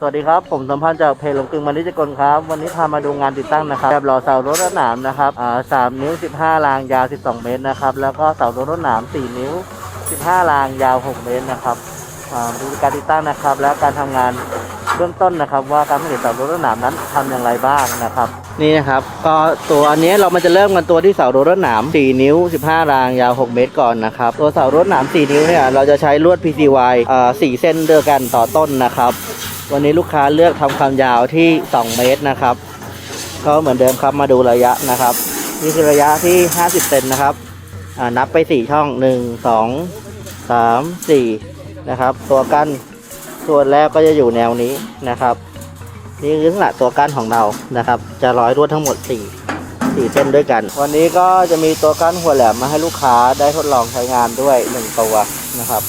สวัสดีครับ ผมสัมพันธ์จากเพจหลงกึ่งมานิจกลครับ วันนี้พามาดูงานติดตั้งนะครับแบบหล่อเสารถรถหนามนะครับอ่าสามนิ้ว15รางยาว12เมตรนะครับ แล้วก็เสารถรถหนาม4นิ้ว15รางยาว6เมตรนะครับอ่าดูการติดตั้งนะครับ และการทำงานเบื้องต้นนะครับ ว่าการผลิตเสารถรถหนามนั้นทำอย่างไรบ้างนะครับ นี่นะครับ ก็ตัวอันนี้เรามันจะเริ่มกันตัวที่เสารถรถหนาม4นิ้ว15รางยาว6เมตรก่อนนะครับ ตัวเสารถหนาม4นิ้วเนี่ยเราจะใช้ลวด PCY อ่า4เส้นเดียวกันต่อต้นนะครับ วันนี้ลูกค้าเลือกทำความยาวที่ 2 เมตรนะครับ ก็เหมือนเดิมครับมาดูระยะนะครับ นี่คือระยะที่ 50เซนนะครับนับไป 4 ช่อง 1 2 3 4 นะครับ ตัวกั้นส่วนแรกก็จะอยู่แนวนี้นะครับ นี่คือลักษณะตัวกั้นของเรานะครับ จะร้อยรวดทั้งหมด 4 4 เส้นด้วยกัน วันนี้ก็จะมีตัวกั้นหัวแหลมมาให้ลูกค้าได้ทดลองใช้งานด้วย 1 ตัวนะครับ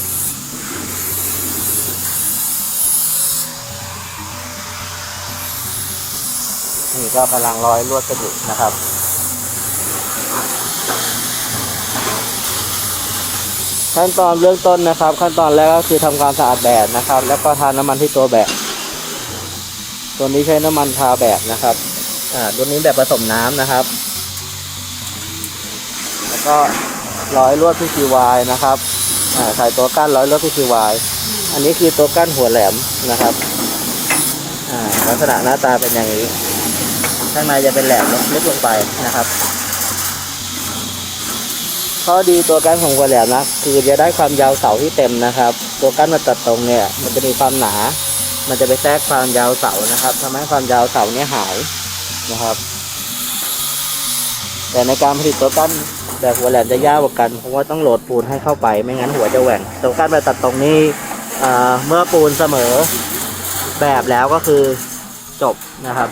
นี่ก็กำลังร้อยลวดกันอยู่นะครับขั้นตอนเบื้องต้นนะครับ ขั้นตอนแรกก็คือทำความสะอาดแบบนะครับ แล้วก็ทาน้ำมันที่ตัวแบบตัวนี้ใช้น้ำมันทาแบบนะครับอ่าตัวนี้แบบผสมน้ำนะครับ แล้วก็ร้อยลวด PCY นะครับอ่าใส่ตัวก้านร้อยลวด PCY อันนี้คือตัวก้านหัวแหลมนะครับอ่าลักษณะหน้าตาเป็นอย่างนี้ ข้างในจะเป็นแหลมลึกลงไปนะครับข้อดีตัวก้านของหัวแหลมนะคือจะได้ความยาวเสาที่เต็มนะครับ ตัวก้านมาตัดตรงเนี่ยมันจะมีความหนา มันจะไปแทรกความยาวเสานะครับทำให้ความยาวเสาเนี่ยหายนะครับ แต่ในการผลิตตัวก้านแบบหัวแหลมจะยากกว่ากันเพราะว่าต้องโหลดปูนให้เข้าไป ไม่งั้นหัวจะแหว่งตัวก้านมาตัดตรงนี้เมื่อปูนเสมอแบบแล้วก็คือ จบนะครับ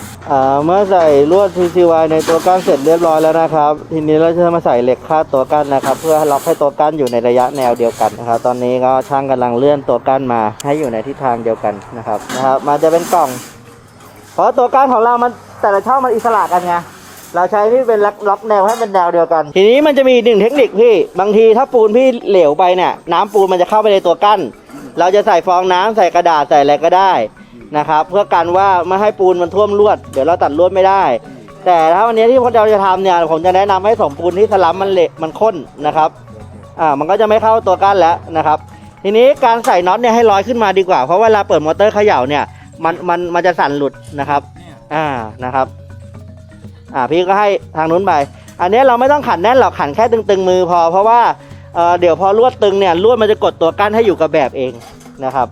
เมื่อใส่ลวด PCY ในตัวก้านเสร็จเรียบร้อยแล้วนะครับ ทีนี้เราจะมาใส่เหล็กคาดตัวก้านนะครับ เพื่อล็อกให้ตัวก้านอยู่ในระยะแนวเดียวกันนะครับ ตอนนี้ก็ช่างกำลังเลื่อนตัวก้านมาให้อยู่ในทิศทางเดียวกันนะครับนะครับมันจะเป็นกล่อง เพราะตัวก้านของเรามันแต่ละช่องมันอิสระกันไงเราใช้ที่เป็นล็อกล็อกแนวให้เป็นแนวเดียวกัน ทีนี้มันจะมีหนึ่งเทคนิคพี่ บางทีถ้าปูนพี่เหลวไปเนี่ยน้ำปูนมันจะเข้าไปในตัวกั้น เราจะใส่ฟองน้ำใส่กระดาษใส่อะไรก็ได้ นะครับเพื่อกันว่าไม่ให้ปูนมันท่วมลวด เดี๋ยวเราตัดลวดไม่ได้ แต่ถ้าวันนี้ที่เราจะทำเนี่ยผมจะแนะนำให้สมปูนที่สลัมมันเละมันข้นนะครับอ่ามันก็จะไม่เข้าตัวก้านแล้วนะครับ ทีนี้การใส่น็อตเนี่ยให้ลอยขึ้นมาดีกว่า เพราะเวลาเปิดมอเตอร์เขย่าเนี่ยมันมันมันจะสั่นหลุดนะครับ อ่านะครับ อ่าพี่ก็ให้ทางนู้นไป อันนี้เราไม่ต้องขันแน่นหรอกขันแค่ตึง ๆ มือพอเพราะว่าเอ่อเดี๋ยวพอลวดตึงเนี่ยลวดมันจะกดตัวก้านให้อยู่กับแบบเองนะครับ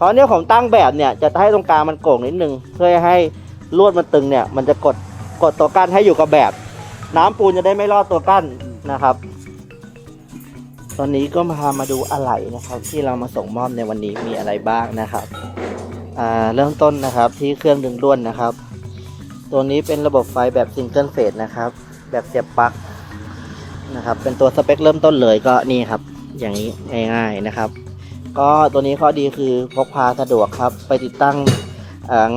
เพราะเนี่ยผมตั้งแบบเนี่ยจะให้ตรงกลางมันโก่งนิดนึงเพื่อให้ลวดมันตึงเนี่ย มันจะกดกดตัวกั้นให้อยู่กับแบบ น้ำปูนจะได้ไม่รอดตัวกั้นนะครับ ตอนนี้ก็มาพามาดูอะไหล่นะครับ ที่เรามาส่งมอบในวันนี้มีอะไรบ้างนะครับอ่าเริ่มต้นนะครับที่เครื่องดึงด้วนนะครับ ตัวนี้เป็นระบบไฟแบบซิงเกิลเฟสนะครับ แบบเสียบปลั๊กนะครับ เป็นตัวสเปคเริ่มต้นเลยก็นี่ครับ อย่างนี้ง่ายๆนะครับ ก็ตัวนี้ข้อดีคือพกพาสะดวกครับ ไปติดตั้ง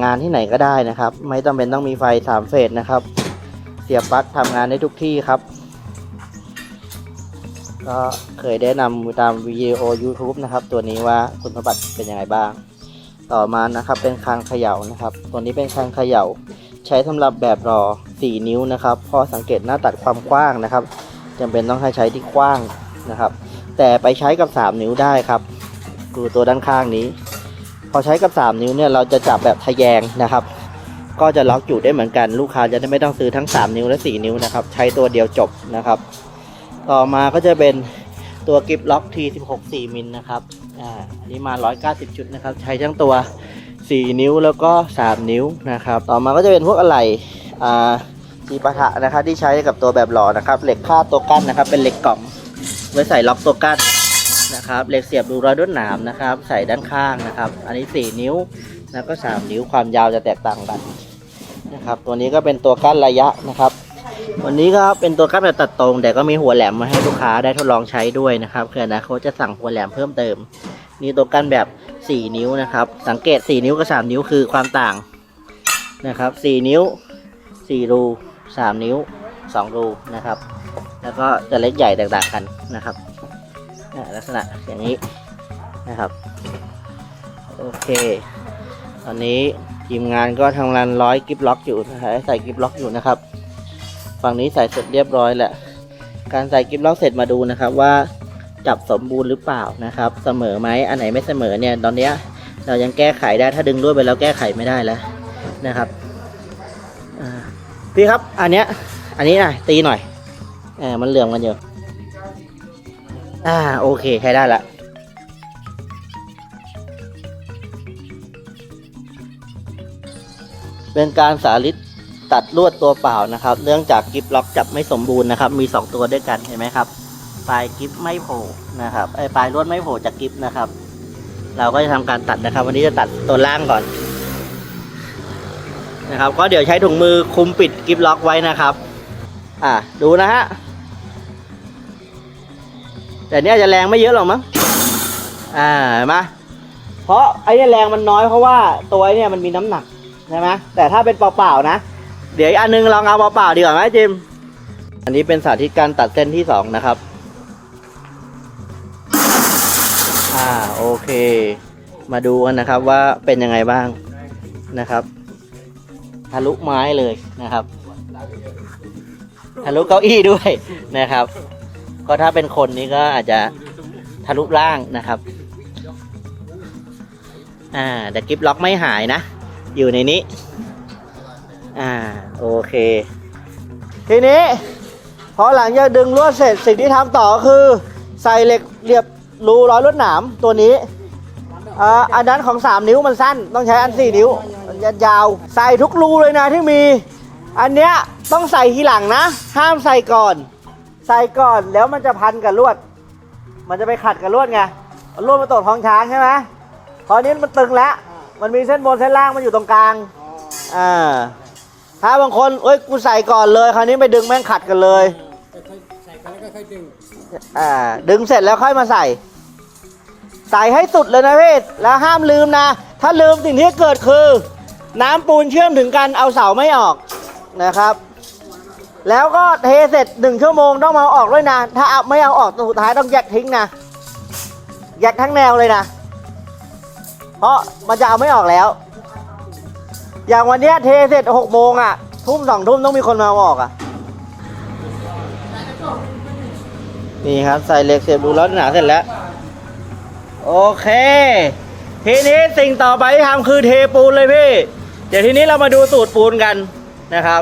งานที่ไหนก็ได้นะครับ ไม่จำเป็นต้องมีไฟสามเฟสนะครับ เสียบปลั๊กทำงานได้ทุกที่ครับ ก็เคยได้นำตามวิดีโอ YouTube นะครับ ตัวนี้ว่าคุณสมบัติเป็นยังไงบ้าง ต่อมานะครับเป็นคางเขย่านะครับ ตัวนี้เป็นคางเขย่า ใช้สำหรับแบบรอ 4 นิ้วนะครับ พอสังเกตหน้าตัดความกว้างนะครับจำเป็นต้องให้ใช้ที่กว้างนะครับ แต่ไปใช้กับ 3 นิ้วได้ครับ ดูตัวด้านข้างนี้ พอใช้กับ 3 นิ้วเนี่ยเราจะจับแบบทะแยงนะครับ ก็จะล็อกอยู่ได้เหมือนกันลูกค้าจะได้ไม่ต้องซื้อทั้ง 3 นิ้วและ 4 นิ้วนะครับ ใช้ตัวเดียวจบนะครับ ต่อมาก็จะเป็นตัวกิฟล็อก T16 4มิลนะครับอ่าอันนี้มา 190ชุดนะครับ ใช้ทั้งตัว 4 นิ้วแล้วก็ 3 นิ้วนะครับ ต่อมาก็จะเป็นพวกอะไหล่อ่าจีปะทะนะครับที่ใช้กับตัวแบบหล่อนะครับ เหล็กคาดตัวกั้นนะครับ เป็นเหล็กกล่องไว้ใส่ล็อกตัวกั้น นะครับเหล็กเสียบรูรอยด้วนหนามนะครับ ใส่ด้านข้างนะครับ อันนี้ 4 นิ้วแล้วก็ 3 นิ้วความยาวจะแตกต่างกันนะครับ ตัวนี้ก็เป็นตัวกั้นระยะนะครับ วันนี้ก็เป็นตัวกั้นแบบตัดตรง แต่ก็มีหัวแหลมมาให้ลูกค้าได้ทดลองใช้ด้วยนะครับเผื่อนะเขาจะสั่งหัวแหลมเพิ่มเติมนี่ตัวกั้นแบบ 4 นิ้วนะครับ สังเกต 4 นิ้วกับ 3 นิ้วคือความต่างนะครับ 4 นิ้ว 4 รู 3 นิ้ว 2 รูนะครับ แล้วก็จะเล็กใหญ่แตกต่างกันนะครับ ลักษณะอย่างนี้นะครับ โอเค ตอนนี้ทีมงานก็ทำงานร้อยกิฟล็อกอยู่นะฮะใส่กิฟล็อกอยู่นะครับ ฝั่งนี้ใส่เสร็จเรียบร้อยแล้วการใส่กิฟล็อกเสร็จมาดูนะครับว่าจับสมบูรณ์หรือเปล่านะครับ เสมอไหมอันไหนไม่เสมอเนี่ยตอนเนี้ยเรายังแก้ไขได้ถ้าดึงด้วยไปแล้วแก้ไขไม่ได้แล้วนะครับพี่ครับอันเนี้ยอันนี้หน่อยตีหน่อยเออมันเหลื่อมกันอยู่ อ่าโอเคใช้ได้ละเป็นการสาธิตตัดลวดตัวเปล่านะครับ เนื่องจากกิฟล็อกจับไม่สมบูรณ์นะครับ มี 2 ตัวด้วยกันเห็นไหมครับ ปลายกิฟไม่โผล่นะครับไอ้ปลายลวดไม่โผล่จากกิฟนะครับ เราก็จะทำการตัดนะครับ วันนี้จะตัดตัวล่างก่อนนะครับ ก็เดี๋ยวใช้ถุงมือคุมปิดกิฟล็อกไว้นะครับ อ่าดูนะฮะ แต่เนี้ยจะแรงไม่เยอะหรอกมั้งอ่าเห็นไหมเพราะไอ้เนี่ยแรงมันน้อยเพราะว่าตัวไอ้เนี่ยมันมีน้ำหนักใช่ไหมแต่ถ้าเป็นเปล่าๆนะ เดี๋ยวอีกอันนึงลองเอาเปล่าๆดีกว่าไหมจิม อันนี้เป็นสาธิตการตัดเส้นที่สองนะครับ อ่าโอเค มาดูกันนะครับว่าเป็นยังไงบ้างนะครับทะลุไม้เลยนะครับทะลุเก้าอี้ด้วยนะครับ ก็ถ้าเป็นคนนี้ก็อาจจะทะลุล่างนะครับ อ่าแต่กิฟล็อกไม่หายนะ อยู่ในนี้ อ่า โอเค ทีนี้ พอหลังจากดึงลวดเสร็จสิ่งที่ทำต่อคือ ใส่เหล็กเรียบรูร้อยลวดหนามตัวนี้อ่าอันนั้นของ 3 นิ้วมันสั้น ต้องใช้อัน 4 นิ้วมันจะยาว ใส่ทุกรูเลยนะที่มี อันเนี้ยต้องใส่ทีหลังนะ ห้ามใส่ก่อน ใส่ก่อนแล้วมันจะพันกับลวด มันจะไปขัดกับลวดไงลวดมันตกท้องช้างใช่ไหมพอนี้มันตึงแล้ว มันมีเส้นบนเส้นล่างมันอยู่ตรงกลางอ่าถ้าบางคนเอ้ยกูใส่ก่อนเลย คราวนี้ไปดึงแม่งขัดกันเลยใส่กันแล้วก็ค่อยดึงอ่าดึงเสร็จแล้วค่อยมาใส่ ใส่ให้สุดเลยนะพี่แล้วห้ามลืมนะ ถ้าลืมสิ่งที่เกิดคือ น้ำปูนเชื่อมถึงกันเอาเสาไม่ออกนะครับ แล้วก็เทเสร็จหนึ่งชั่วโมงต้องมาออกด้วยนะ ถ้าเอาไม่เอาออกสุดท้ายต้องแยกทิ้งนะแยกทั้งแนวเลยนะ เพราะมันจะเอาไม่ออกแล้ว อย่างวันเนี้ยเทเสร็จหกโมงอะ ทุ่มสองทุ่มต้องมีคนมาเอาออกอะ นี่ครับใส่เหล็กเสียบรูแล้วหนาเสร็จแล้ว โอเค ทีนี้สิ่งต่อไปที่ทำคือเทปูนเลยพี่ เดี๋ยวทีนี้เรามาดูสูตรปูนกันนะครับ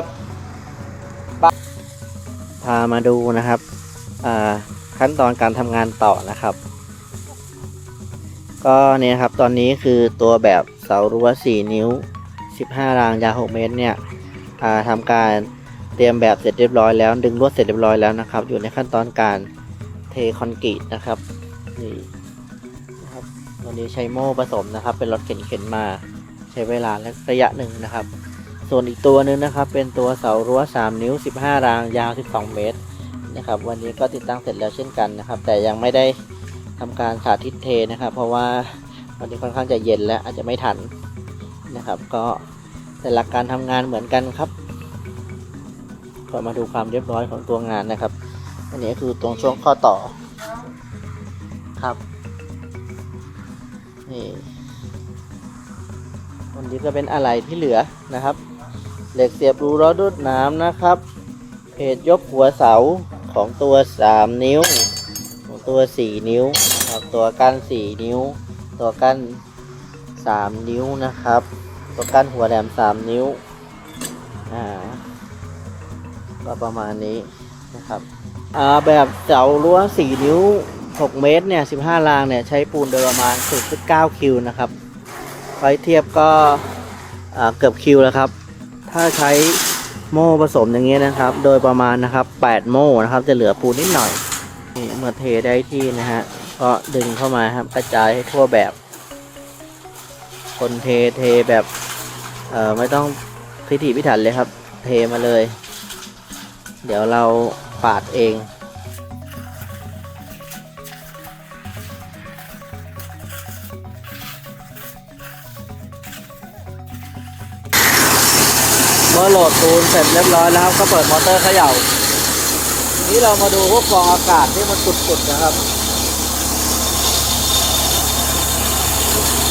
พามาดูนะครับขั้นตอนการทำงานต่อนะครับ ก็เนี่ยครับตอนนี้คือตัวแบบเสารั้ว 4 นิ้ว 15 รางยาว 6 เมตรเนี่ยทำการเตรียมแบบเสร็จเรียบร้อยแล้ว ดึงลวดเสร็จเรียบร้อยแล้วนะครับ อยู่ในขั้นตอนการเทคอนกรีตนะครับนี่นะครับวันนี้ใช้โม่ผสมนะครับ เป็นรถเข็นเข็นมาใช้เวลาและระยะหนึ่งนะครับ ส่วนอีกตัวหนึ่งนะครับ เป็นตัวเสารั้ว 3 นิ้ว 15 รางยาว 12 เมตรนะครับ วันนี้ก็ติดตั้งเสร็จแล้วเช่นกันนะครับ แต่ยังไม่ได้ทำการสาธิตเทนะครับ เพราะว่าวันนี้ค่อนข้างจะเย็นและอาจจะไม่ทันนะครับ ก็แต่หลักการทำงานเหมือนกันครับก็มาดูความเรียบร้อยของตัวงานนะครับ อันนี้คือตรงช่วงข้อต่อครับนี่วันนี้ก็เป็นอะไรที่เหลือนะครับ เหล็กเสียบรูล้อดูดน้ำนะครับ เพจยกหัวเสาของตัว 3 นิ้ว ของตัว 4 นิ้วนะครับตัวกั้น4 นิ้ว ตัวกั้น3 นิ้วนะครับ ตัวกั้นหัวแหลม 3 นิ้วอ่าก็ประมาณนี้นะครับอ่าแบบเสารั้ว 4 นิ้ว 6 เมตรเนี่ย 15 รางเนี่ย ใช้ปูนโดยประมาณ0.9คิวนะครับไว้เทียบก็อ่าเกือบคิวแล้วครับ ถ้าใช้โม่ผสมอย่างเงี้ยนะครับ โดยประมาณนะครับ 8 โม่นะครับ จะเหลือปูนนิดหน่อยนี่เมื่อเทได้ที่นะฮะก็ดึงเข้ามาครับกระจายให้ทั่วแบบ คนเทเทแบบเอ่อไม่ต้องพิถีพิถันเลยครับ เทมาเลย เดี๋ยวเราปาดเอง เมื่อโหลดปูนเสร็จเรียบร้อยแล้วก็เปิดมอเตอร์เขย่า นี้เรามาดูพวกฟองอากาศที่มันสุดๆนะครับ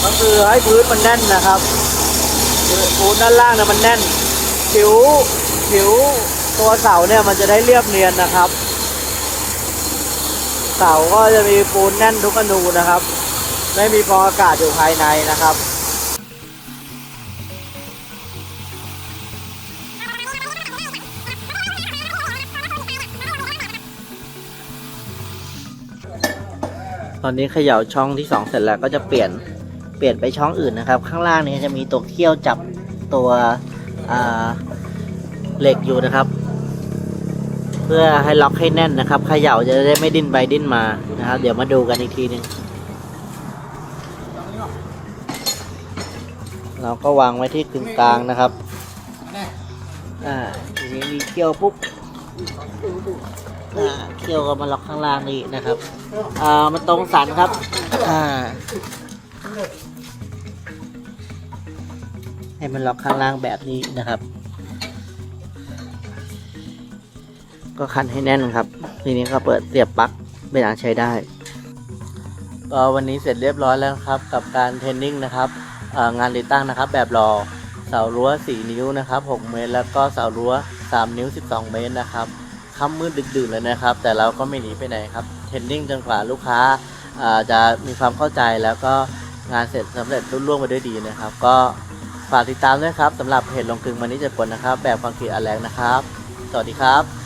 ก็คือให้พื้นมันแน่นนะครับปูนด้านล่างเนี่ยมันแน่น ผิวผิวตัวเสาเนี่ยมันจะได้เรียบเนียนนะครับ เสาก็จะมีปูนแน่นทุกอนูนะครับ ไม่มีฟองอากาศอยู่ภายในนะครับ ตอนนี้เขย่าช่องที่สองเสร็จแล้วก็จะเปลี่ยนเปลี่ยนไปช่องอื่นนะครับ ข้างล่างนี้จะมีตัวเขี้ยวจับตัวเหล็กอยู่นะครับ เพื่อให้ล็อกให้แน่นนะครับเขย่าจะได้ไม่ดิ้นไปดิ้นมานะครับ เดี๋ยวมาดูกันอีกทีหนึงเราก็วางไว้ที่กึ่งกลางนะครับอ่าทีนี้มีเขี้ยวปุ๊บ อ่าเขี้ยวก็มาล็อกข้างล่างนี่นะครับอ่ามันตรงสันครับอ่าให้มันล็อกข้างล่างแบบนี้นะครับ ก็คันให้แน่นครับ ทีนี้ก็เปิดเสียบปลั๊กเป็นอันใช้ได้ก็วันนี้เสร็จเรียบร้อยแล้วครับ กับการเทรนนิ่งนะครับอ่างานติดตั้งนะครับ แบบรอเสารั้ว 4 นิ้วนะครับ 6 เมตร แล้วก็เสารั้ว 3 นิ้ว 12 เมตรนะครับ ค่ำมืดดึกดื่นเลยนะครับ แต่เราก็ไม่หนีไปไหนครับเทรนนิ่งจนกว่าลูกค้าจะมีความเข้าใจแล้วก็งานเสร็จสำเร็จรุ่ล่วงไปด้วยดีนะครับ ก็ฝากติดตามด้วยครับสำหรับเพจลงกลึงมันนี้เจ็ดผลนะครับ แบบความคิดอันแรงนะครับ สวัสดีครับ